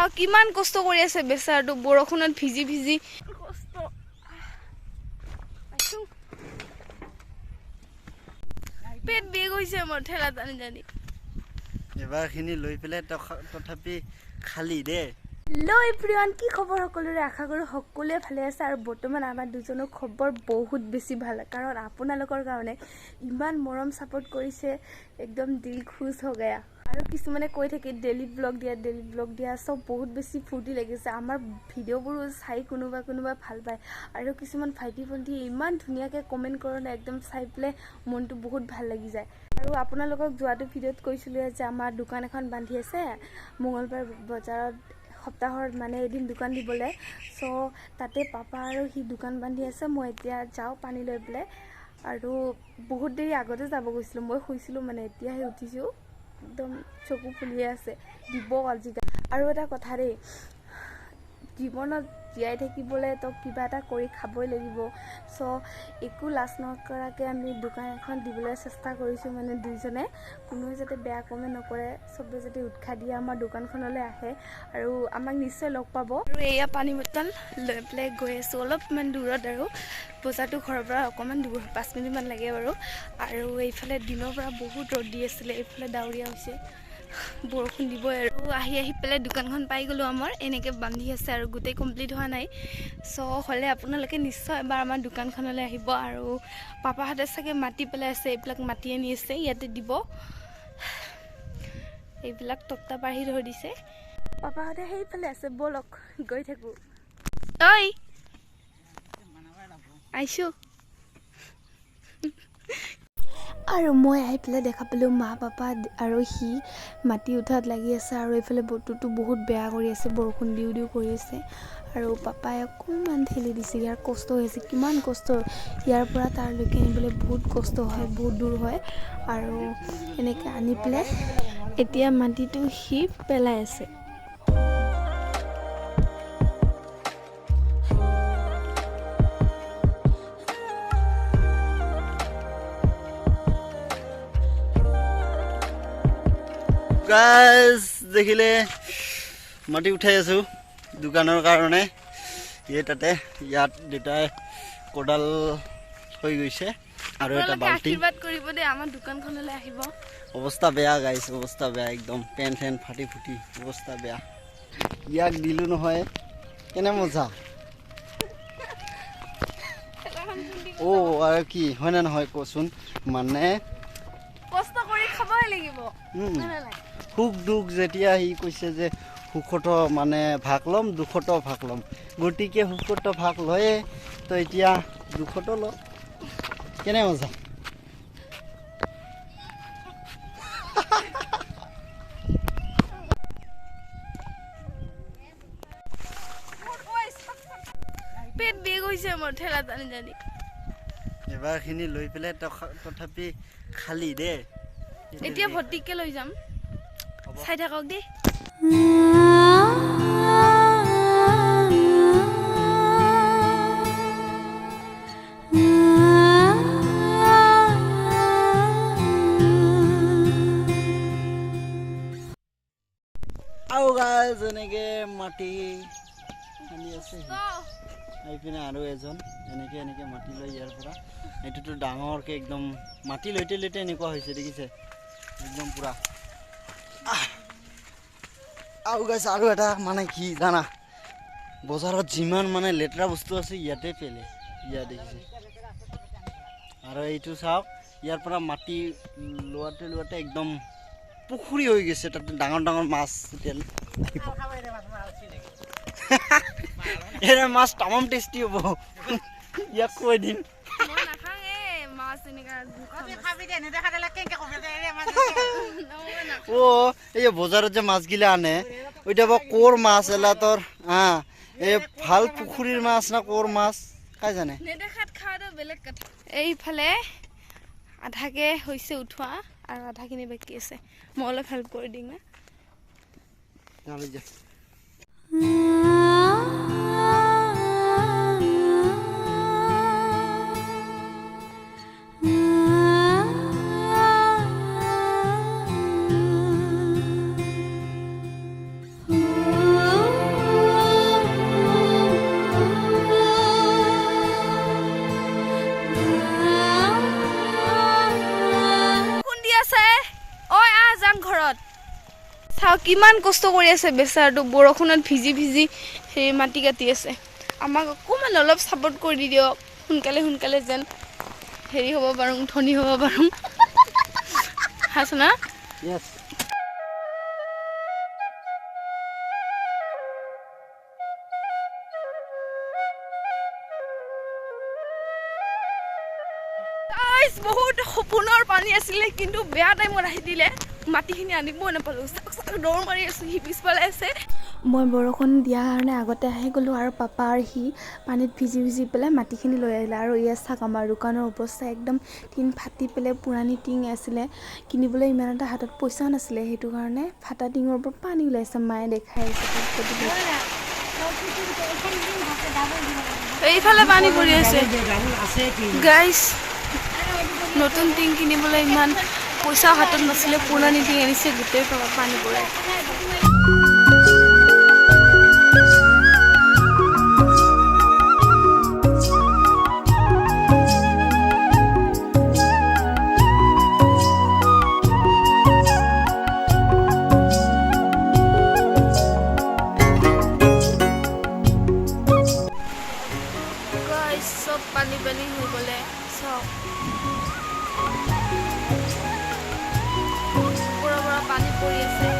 চাওক কিমান কষ্ট কৰি আছে বেচাৰটো বৰষুণত ভিজি ভিজি। কষ্ট। পেট বিষ হৈছে মোৰ ঠেলা টানি টানি। এবাৰখিনি লৈ পেলাই তথা- তথাপি খালি দেই লৈ প্ৰিয়ন কি খবৰ সকলোৰে? আশা কৰোঁ সকলোৱে ভালে আছে আৰু বৰ্তমান আমাৰ দুজনৰ খবৰ বহুত বেছি ভাল। কাৰণ আপোনালোকৰ কাৰণে ইমান মৰম ছাপোৰ্ট কৰিছে একদম দিল খুচ হৈ গয়া আৰু কিছুমানে কৈ থাকে ডেইলি ব্লগ দিয়া ডেইলি ব্লগ দিয়া চব বহুত বেছি ফূৰ্তি লাগিছে। আমাৰ ভিডিঅ'বোৰো চাই কোনোবা কোনোবা ভাল পায়। আৰু কিছুমান ভাইটি ভণ্টি ইমান ধুনীয়াকৈ কমেণ্ট কৰে একদম চাই পেলাই মনটো বহুত ভাল লাগি যায়। আৰু আপোনালোকক যোৱাটো ভিডিঅ'ত কৈছিলোঁ যে আমাৰ দোকান এখন বান্ধি আছে মঙলবাৰ বজাৰত সপ্তাহৰ মানে এদিন দোকান দিবলৈ। চ' তাতে পাপা আৰু সি দোকান বান্ধি আছে মই এতিয়া যাওঁ পানী লৈ পেলাই। আৰু বহুত দেৰি আগতে যাব গৈছিলোঁ মই শুইছিলোঁ মানে এতিয়াহে উঠিছোঁ। একদম চকু ফুলিয়ে আছে দিব আজিকালি আৰু এটা কথা দেই জীৱনত জীয়াই থাকিবলৈ তো কিবা এটা কৰি খাবই লাগিব। চ' একো লাজ নকৰাকৈ আমি দোকান এখন দিবলৈ চেষ্টা কৰিছোঁ মানে দুইজনে। কোনোৱে যাতে বেয়া কমেণ্ট নকৰে চবে যাতে উৎসাহ দিয়ে আমাৰ দোকানখনলৈ আহে আৰু আমাক নিশ্চয় লগ পাব। আৰু এয়া পানী বটল লৈ পেলাই গৈ আছোঁ অলপমান দূৰত আৰু বজাৰটো ঘৰৰ পৰা অকণমান দূৰ পাঁচ মিনিটমান লাগে বাৰু। আৰু এইফালে দিনৰ পৰা বহুত ৰ'দ দি আছিলে এইফালে ডাৱৰীয়া হৈছে। বৰষুণ দিবই আৰু আহি আহি পেলাই দোকানখন পাই গ'লোঁ আমাৰ। এনেকৈ বান্ধি আছে আৰু গোটেই কমপ্লিট হোৱা নাই। চ' হ'লে আপোনালোকে নিশ্চয় এবাৰ আমাৰ দোকানখনলৈ আহিব আৰু পাপাহঁতে চাগে মাটি পেলাই আছে এইবিলাক মাটি আনি আছে ইয়াতে দিব। এইবিলাক তক্তা পাৰি ধৰি দিছে। পাপাহঁতে সেইফালে আছে ব'লক গৈ থাকোঁ। ঐ! আহিছোঁ। আৰু মই আহি পেলাই দেখা পালোঁ মা পাপা আৰু সি মাটি উঠাত লাগি আছে আৰু এইফালে বতৰটো বহুত বেয়া কৰি আছে বৰষুণ দিও দিও কৰি আছে। আৰু পাপাই অকণমান ঠেলি দিছে ইয়াৰ কষ্ট হৈছে কিমান কষ্ট ইয়াৰ পৰা তাৰলৈকে আনিবলৈ বহুত কষ্ট হয় বহুত দূৰ হয়। আৰু এনেকৈ আনি পেলাই এতিয়া মাটিটো সি পেলাই আছে। গাইজ দেখিলে মাটি উঠাই আছোঁ দোকানৰ কাৰণে। এই তাতে ইয়াত দেউতাই কোদাল হৈ গৈছে আৰু এটা বাল্টি কৰিব দেই আমাৰ দোকানখনলৈ আহিব। অৱস্থা বেয়া গাইছ অৱস্থা বেয়া একদম পেন ফেন ফাটি ফুটি অৱস্থা বেয়া। ইয়াক দিলোঁ নহয় কেনে মজা। অ' আৰু কি হয়নে নহয় কচোন। মানে কষ্ট কৰি খাবই লাগিব? সুখ দুখ যেতিয়া সি কৈছে যে সুখত মানে ভাগ ল'ম দুখত ভাগ ল'ম। গতিকে সুখত ভাগ লয়ে তো এতিয়া দুখত ল। কেনে মজা? পেট বিষ হৈছে মোৰ ঠেলা টানি টানি এবাৰখিনি লৈ পেলাই তথা- তথাপি খালি দেই এতিয়া ভৰ্তিকে লৈ যাম। চাই থাকক দেই আৰু গাইজ এনেকে মাটি খান্দি আছে। আহি পিনে আৰু এজন এনেকে এনেকে মাটি লৈ ইয়াৰ পৰা। এইটোতো ডাঙৰকে একদম মাটি লৈতে লৈতে এনেকুৱা হৈছে দেখিছে? একদম পুৰা! আৰু গাইছ আৰু এটা মানে কি জানা? বজাৰত যিমান মানে লেতেৰা বস্তু আছে ইয়াতে পেলে ইয়াত দেখিছে। আৰু এইটো চাওক ইয়াৰ পৰা মাটি লোৱাতে লোৱাতে একদম পুখুৰী হৈ গৈছে তাতে ডাঙৰ ডাঙৰ মাছ এতিয়া এৰে মাছ তামাম টেষ্টি হ'ব। ইয়াক কৈ দিম। মাছ এনেকা দুখন ও এই যে বজাৰত যে মাছগিলা আনে ওইটা বা কোর মাছ এলা তোর হ্যাঁ এই ভালো পুখুৰীৰ মাছ না কোর মাছ কাই জানে? বেলেগ এইফালে আধাকে হৈছে উঠোৱা আৰু আধাখিনি বাকী আছে। মই অলপ হেল্প কৰি দিম না যা ইমান কষ্ট কৰি আছে বেচাৰটো বৰষুণত ভিজি ভিজি সেই মাটি কাটি আছে। আমাক অকণমান অলপ ছাপৰ্ট কৰি দিয়ক সোনকালে সোনকালে যেন হেৰি হ'ব পাৰোঁ ধনী হ'ব পাৰোঁ। হাচনা বহুত সপোনৰ পানী আছিলে কিন্তু বেয়া টাইমত আহি দিলে। মাটিখিনি আনিবই নাপালোঁ চাক চাক দৌৰ মাৰি আছোঁ সি পিছফালে আছে। মই বৰষুণ দিয়াৰ কাৰণে আগতে আহি গ'লোঁ আৰু পাপা আৰু সি পানীত ভিজি ভিজি পেলাই মাটিখিনি লৈ আহিলে আৰু ইয়াত চাওক আমাৰ দোকানৰ অৱস্থা একদম টিন ফাটি পেলাই পুৰণি টিং আছিলে। কিনিবলৈ ইমান এটা হাতত পইচাও নাছিলে সেইটো কাৰণে ফাটা টিঙৰ পৰা পানী ওলাইছে মায়ে দেখাই আছে। এইফালে পানী পৰি আছে। গাইছ নতুন টিং কিনিবলৈ ইমান পইচা হাতত নাছিলে পুৰণি টিং আনিছে গোটেই পা- পানী পৰে Guys, চব পানী পানী হৈ গ'লে চাওক পানী পৰি আছে।